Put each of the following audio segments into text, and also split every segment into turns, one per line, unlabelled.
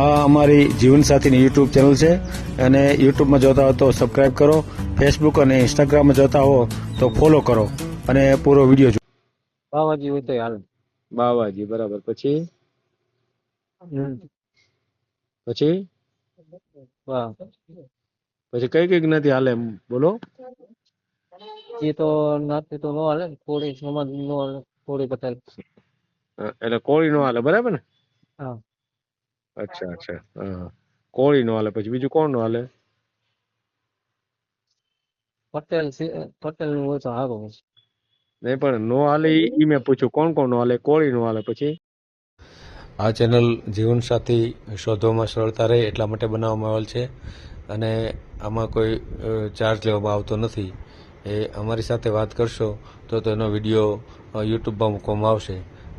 આ અમારી જીવનસાથીની YouTube channel છે. અને યુટ્યુબમાં જોતા હો તો સબસ્ક્રાઈબ કરો. ફેસબુક અને ઇન્સ્ટાગ્રામમાં જોતા હો તો ફોલો કરો. અને પૂરો વીડિયો જુઓ
બાવાજી હોય તો હાલ.
બાવાજી બરાબર. પછી? પછી? પછી કઈ કઈ જ્ઞાતિ હાલે એમ. બોલો.
એ તો નાતે તો નો હાલે. કોળી સમાજ નો હાલે. કોળી પટેલ
એટલે કોળી નો હાલે. બરાબર ને?
હા.
અચ્છા અચ્છા. હા. કોળી નો હાલે? પછી બીજું કોણ નો હાલે?
પટેલ સી- પટેલનું હોય તો સારું
નહીં પણ નો હાલે ઈ ઈ મેં પૂછ્યું કોણ કોણ નો હાલે? કોળી નો હાલે પછી? આ ચેનલ જીવનસાથી શોધવામાં સરળતા રહે એટલા માટે બનાવવામાં આવેલ છે. અને આમાં કોઈ ચાર્જ લેવામાં આવતો નથી. એ અમારી સાથે વાત કરશો તો તેનો વીડિયો યુટ્યુબમાં મૂકવામાં આવશે.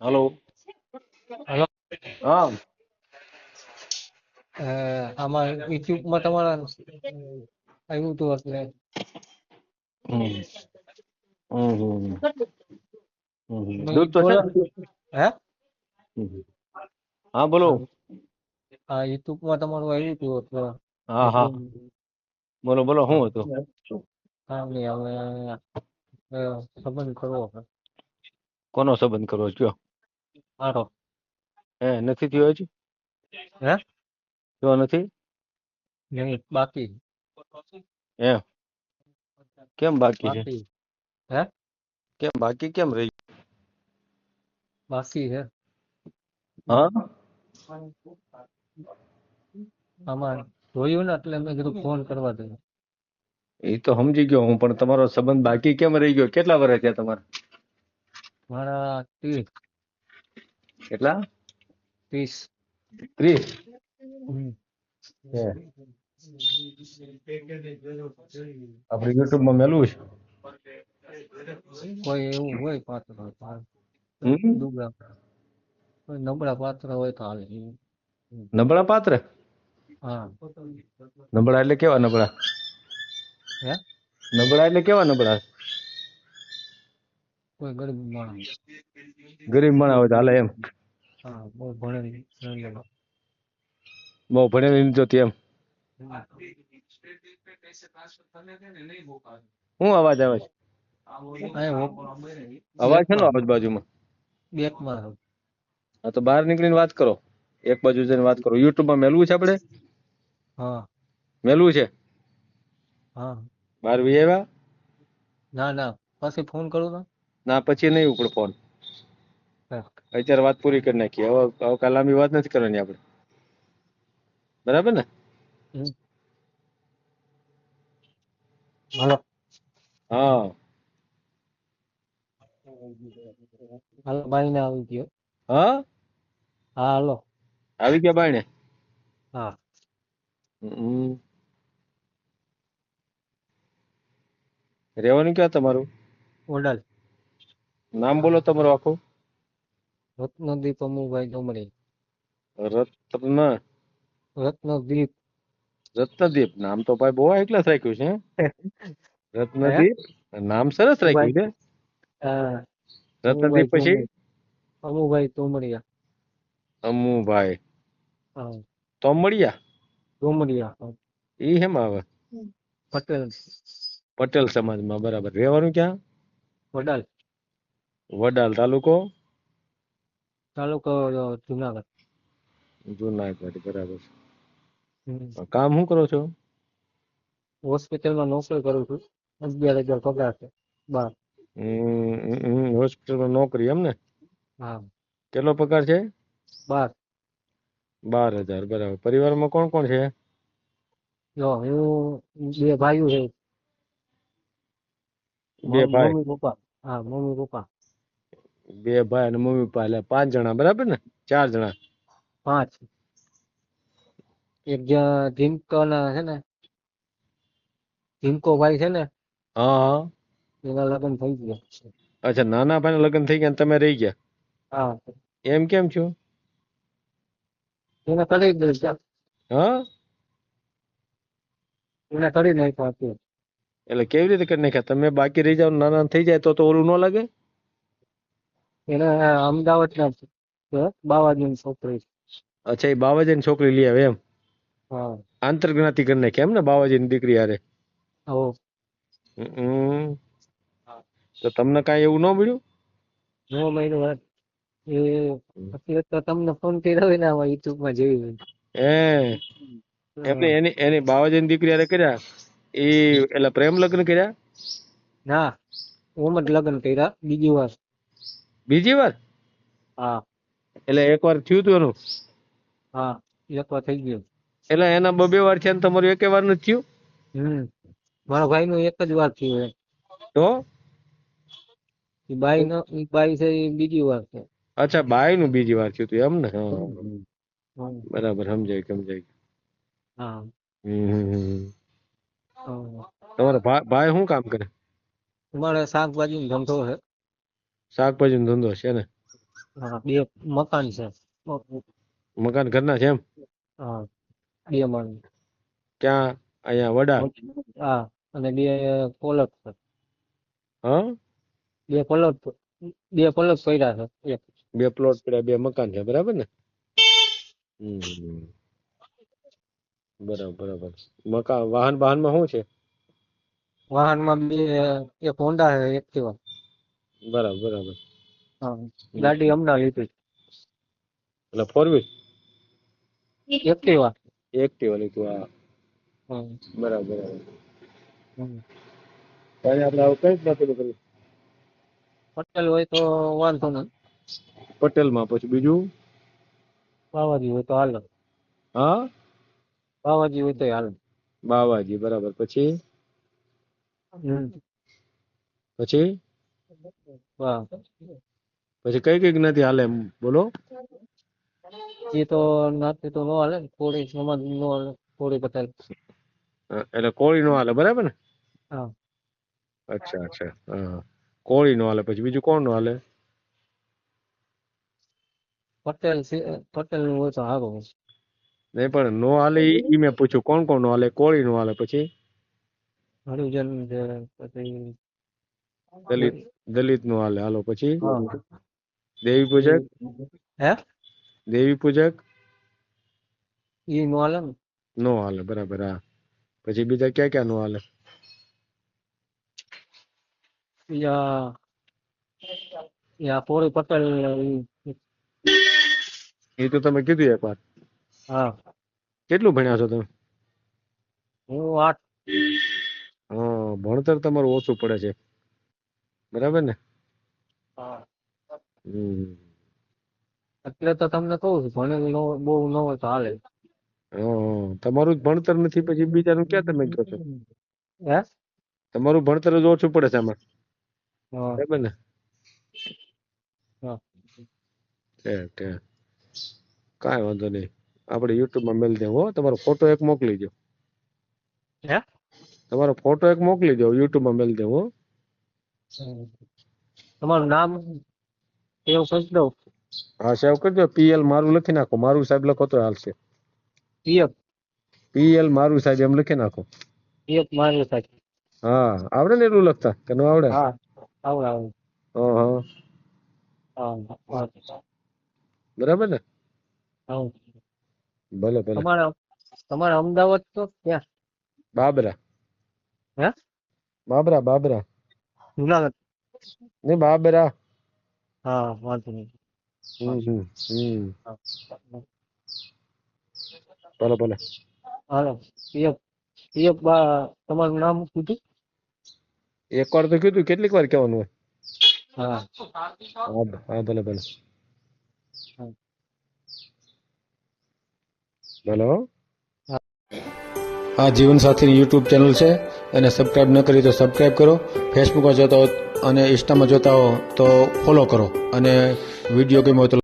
હલો
હલો
હા.
આમાં યુટ્યુબમાં તમારા આવ્યું હતું એટલે.
હમ. દૂધ તો છે
હે?
હા બોલો.
હા યુટ્યુબમાં તમારું આવ્યું હતું એટલે.
હા હા. બોલો બોલો શું હતું?
કાંઈ નહીં હવે સંબંધ કરવો
કોનો સંબંધ કરવો કયો
સારો
હે નથી થયો હજી
હે
કયો નથી
નહીં બાકી
એમ કેમ બાકી છે
બાકી હે
કેમ બાકી કેમ રહી
બાકી છે
હા
આમાં જોયું ને એટલે મેં કીધું ફોન કરવા દે
એ તો સમજી ગયો હું પણ તમારો સંબંધ બાકી કેમ રહી ગયો કેટલા વર્ષ થયા તમારા
મારા ત્રીસ
કેટલા?
ત્રીસ.
ત્રીસ?
આપડે
આપણે યુટ્યુબમાં મેલું છે.
કોઈ એવું હોય પાત્ર? દુબળા નબળા પાત્ર હોય તો હાલે.
નબળા પાત્ર?
હા.
નબળા એટલે કેવા નબળા?
હે?
નબળા એટલે કેવા નબળા?
કોઈ ગરીબ માણસ.
ગરીબ માણસ હોય તો હાલે એમ.
હા બહુ ભણેલી.
બહુ ભણેલી નથી એમ. હું અવાજ આવે છે? અવાજ છે ને અવાજ બાજુમાં?
બેકમાં.
હા તો બહાર નીકળીને વાત કરો. એક બાજુ જઈને વાત કરો. યુટ્યુબમાં મેલવું છે આપણે?
હા.
મેલવું છે?
હા.
બહાર વી આવ્યા?
ના ના. પછી ફોન કરું તો?
ના પછી નહીં ઉપડે ફોન અત્યારે વાત પૂરી કરી નાખીએ. હવે હવે કાલ લાંબી વાત નથી કરવાની આપણે. બરાબર ને.
હાલો.
હા.
હાલો બાઈને આવી ગયો.
હા?
હા હાલો.
આવી ગયા બાઈને
હા.
હમ. રહેવાનું ક્યાં તમારું?
ઓડાલ
નામ બોલો તમારું આખું.
રત્નદીપ અમુભાઈ ડુમરી
રત્ન.
રત્નદીપ.
રત્નદીપ. નામ તો ભાઈ બહુ એકલા રાખ્યું છે રત્નદીપ. નામ સરસ રાખ્યું છે. રત્નદીપ પછી?
અમુભાઈ તોમડિયા.
અમુભાઈ
હા.
તોમડિયા?
તોમરિયા
ઈ હેમ આવે?
પટેલ.
પટેલ સમાજમાં બરાબર. રહેવાનું ક્યાં?
વડાલ.
વડાલ તાલુકો?
તાલુકો જુનાગઢ.
જુનાગઢ બરાબર
છે.
કામ શું કરો છો?
હોસ્પિટલમાં નોકરી કરું છું. અગિયાર હજાર પગાર છે બાર.
હોસ્પિટલમાં નોકરી એમ ને?
હા.
કેટલો પગાર છે?
બાર.
બાર હજાર બરાબર. પરિવારમાં કોણ કોણ છે?
જો હું બે ભાઈઓ છે.
બે ભાઈ?
Mummy papa. હા મમ્મી પપ્પા.
બે ભાઈ અને મમ્મી પપ્પા એટલે પાંચ જણા બરાબર ને? ચાર જણા.
પાંચ. એક જ્યાં જીમકોના છે ને જીમકો ભાઈ છે ને
હા
એના લગ્ન થઈ ગયા
અચ્છા નાના ભાઈના લગ્ન થઈ ગયા ને તમે રહી ગયા?
હા.
એમ કેમ છો?
એને કરી દીધું
હા?
એને કરી નાખ્યા
એટલે કેવી રીતે કરી નાખ્યા? તમે બાકી રહી જાવ નાના થઈ જાય તો તો ઓલું ન લાગે?
એને અમદાવાદ ના બાવાજીની છોકરી.
અચ્છા એ બાવાજીની છોકરી લઈ આવે એમ?
હા.
આંતરજ્ઞાતિ કરી નાખી એમ ને બાવાજીની દીકરી હારે?
હો.
તો તમને કાંઈ એવું ન મળ્યું?
નો મહિનો વાત. એ અત્યારે તો તમને ફોન કર્યો હોય ને આમાં યુટ્યુબમાં હોય.
હે. એમને એની એની બાવાજીની દીકરી હારે કર્યા? એ એટલે પ્રેમ લગ્ન કર્યા?
ના. ઓમ જ લગ્ન કર્યા બીજી વાર.
બીજી વાર
હા.
એટલે એક વાર થયું હતું એનું?
હા એક વાર થઈ ગયું.
એટલે એના બબે વાર છે ને તમારું એકે વાર નથી થયું?
હમ. મારા ભાઈ નું એક જ વાર થયું.
તો?
એ બાઈ નો ઈ બાઈ છે એ બીજી વાર છે.
અચ્છા બાઈ નું બીજી વાર થયું હતું એમ ને? બરાબર સમજાય સમજાય
હા.
હમ. તમારા ભાઈ શું કામ કરે?
મારે શાકભાજી ધંધો છે.
શાકભાજી નો ધંધો છે ને?
હા બે મકાન છે.
મકાન ઘરના છે એમ?
હા બે માળ
ક્યાં? અહીંયા વડા?
હા અને બે પલક છે.
હા?
બે પલક બે પલક પડ્યા છે
બે પ્લોટ પડ્યા બે મકાન છે બરાબર ને? બરાબર બરાબર. મકાન વાહન વાહનમાં શું છે?
વાહનમાં બે એક હોન્ડા છે એક્ટિવા
બરાબર બરાબર.
હા ગાડી હમણાં લીધી.
એટલે ફોર વ્હીલ
એક્ટિવા
એક્ટિવા લીધું હા. બરાબર બરાબર. ત્યારે આપણે આવું કઈ જ નથી કર્યું
પટેલ હોય તો વાંધો નહીં.
પટેલમાં પછી બીજું?
બાવાજી હોય તો હાલ.
હા?
બાવાજી હોય તો હાલ.
બાવાજી બરાબર. પછી? પછી?
વાહ.
પછી કઈ કઈ જ્ઞાતિ હાલે એમ બોલો.
એ તો નાતે તો નો હાલે કોળી સમાજ નો હાલે કોળી પટેલ.
એટલે કોળી નો હાલે બરાબર ને?
હા.
અચ્છા અચ્છા હા. કોળી નો હાલે પછી બીજું કોણ નો હાલે?
પટેલ પટેલનું હોય તો નહીં
નહીં પણ નો હાલે ઈ ઈ મેં પૂછ્યું કોણ કોણ નો હાલે? કોળી નો હાલે પછી?
હરિજન છે પછી
દલિત દલિત નો હાલે. હાલો પછી? દેવી પૂજક?
હે?
દેવી પૂજક?
ઈ નો હાલે ને?
હાલે બરાબર હા. પછી બીજા ક્યાં ક્યાં નો હાલે?
બીજા યા કોળી પટેલ
એ તો તમે કીધું એક વાર
હા.
કેટલું ભણ્યા છો તમે?
હું આઠ.
ભણતર તમારું ઓછું પડે છે. બરાબર ને?
એટલે તો તમને કહું છું ભણેલું બહુ ન હોય તો હાલે.
તમારું ભણતર નથી પછી બીજાનું ક્યાં તમે કહો છો?
હે?
તમારું ભણતર જ ઓછું પડે છે આમાં.
હા.
બરાબર ને? કાંઈ વાંધો નહીં. આપણે યુટ્યુબમાં મેલ દેવો હો. તમારો ફોટો એક મોકલી દો
હે?
તમારો ફોટો એક મોકલી દો યુટ્યુબમાં મેલ દેવો.
તમારું નામ એવું કહી દઉં?
હા સેવ કરજો પીએલ મારું લખી નાખો. મારું સાહેબ લખો તો હાલશે.
પીએફ
પીએલ મારું સાહેબ એમ લખી નાખો.
પીએફ મારું સાહેબ.
હા આવડે ને એટલું લખતા? કે ન આવડે?
હા આવડે આવડે.
હા હા
હા હા.
બરાબર ને?
હા.
ભલે ભલે.
તમારે તમારે અમદાવાદ તો ક્યાં?
બાબરા.
હે?
બાબરા બાબરા.
જુનાગઢ
ને બાબરા
હા વાંધો નહીં
હમ હમ હમ
હા.
ભલે ભલે
હાલો પિયક પિયક બા તમારું નામ કીધું
એક વાર તો કીધું કેટલીક વાર કહેવાનું હોય
હા
હા બ- હા ભલે ભલે
હા.
ભલે હો આ જીવનસાથી યુટ્યુબ ચેનલ છે એને સબસ્ક્રાઈબ ન કરી તો સબસ્ક્રાઈબ કરો. ફેસબુકમાં જોતા હો અને ઇન્સ્ટામાં જોતા હો તો ફોલો કરો. અને વીડિયો ગમ્યો તો